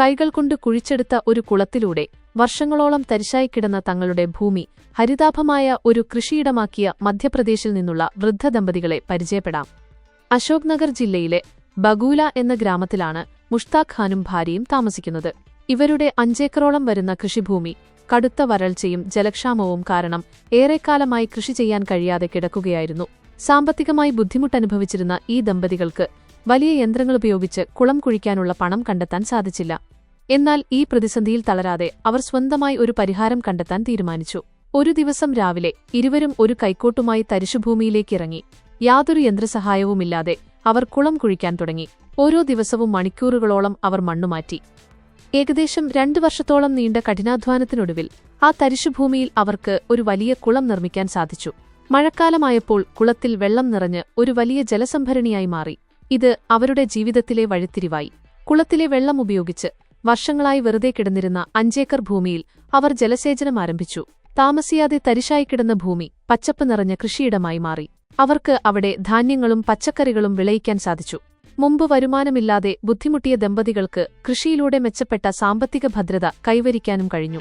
കൈകൾ കൊണ്ട് കുഴിച്ചെടുത്ത ഒരു കുളത്തിലൂടെ വർഷങ്ങളോളം തരിശായി കിടന്ന തങ്ങളുടെ ഭൂമി ഹരിതാഭമായ ഒരു കൃഷിയിടമാക്കിയ മധ്യപ്രദേശിൽ നിന്നുള്ള വൃദ്ധ ദമ്പതികളെ പരിചയപ്പെടാം. അശോക് നഗർ ജില്ലയിലെ ബഗൂല എന്ന ഗ്രാമത്തിലാണ് മുഷ്താഖ് ഖാനും ഭാര്യയും താമസിക്കുന്നത്. ഇവരുടെ അഞ്ചേക്കറോളം വരുന്ന കൃഷിഭൂമി കടുത്ത വരൾച്ചയും ജലക്ഷാമവും കാരണം ഏറെക്കാലമായി കൃഷി ചെയ്യാൻ കഴിയാതെ കിടക്കുകയായിരുന്നു. സാമ്പത്തികമായി ബുദ്ധിമുട്ടനുഭവിച്ചിരുന്ന ഈ ദമ്പതികൾക്ക് വലിയ യന്ത്രങ്ങൾ ഉപയോഗിച്ച് കുളം കുഴിക്കാനുള്ള പണം കണ്ടെത്താൻ സാധിച്ചില്ല. എന്നാൽ ഈ പ്രതിസന്ധിയിൽ തളരാതെ അവർ സ്വന്തമായി ഒരു പരിഹാരം കണ്ടെത്താൻ തീരുമാനിച്ചു. ഒരു ദിവസം രാവിലെ ഇരുവരും ഒരു കൈക്കോട്ടുമായി തരിശുഭൂമിയിലേക്കിറങ്ങി. യാതൊരു യന്ത്രസഹായവുമില്ലാതെ അവർ കുളം കുഴിക്കാൻ തുടങ്ങി. ഓരോ ദിവസവും മണിക്കൂറുകളോളം അവർ മണ്ണുമാറ്റി ഏകദേശം രണ്ടു വർഷത്തോളം നീണ്ട കഠിനാധ്വാനത്തിനൊടുവിൽ ആ തരിശുഭൂമിയിൽ അവർക്ക് ഒരു വലിയ കുളം നിർമ്മിക്കാൻ സാധിച്ചു. മഴക്കാലമായപ്പോൾ കുളത്തിൽ വെള്ളം നിറഞ്ഞ് ഒരു വലിയ ജലസംഭരണിയായി മാറി. ഇത് അവരുടെ ജീവിതത്തിലെ വഴിത്തിരിവായി. കുളത്തിലെ വെള്ളം ഉപയോഗിച്ച് വർഷങ്ങളായി വെറുതെ കിടന്നിരുന്ന അഞ്ചേക്കർ ഭൂമിയിൽ അവർ ജലസേചനം ആരംഭിച്ചു. താമസിയാതെ തരിശായി കിടന്ന ഭൂമി പച്ചപ്പ് നിറഞ്ഞ കൃഷിയിടമായി മാറി. അവർക്ക് അവിടെ ധാന്യങ്ങളും പച്ചക്കറികളും വിളയിക്കാൻ സാധിച്ചു. മുമ്പ് വരുമാനമില്ലാതെ ബുദ്ധിമുട്ടിയ ദമ്പതികൾക്ക് കൃഷിയിലൂടെ മെച്ചപ്പെട്ട സാമ്പത്തിക ഭദ്രത കൈവരിക്കാനും കഴിഞ്ഞു.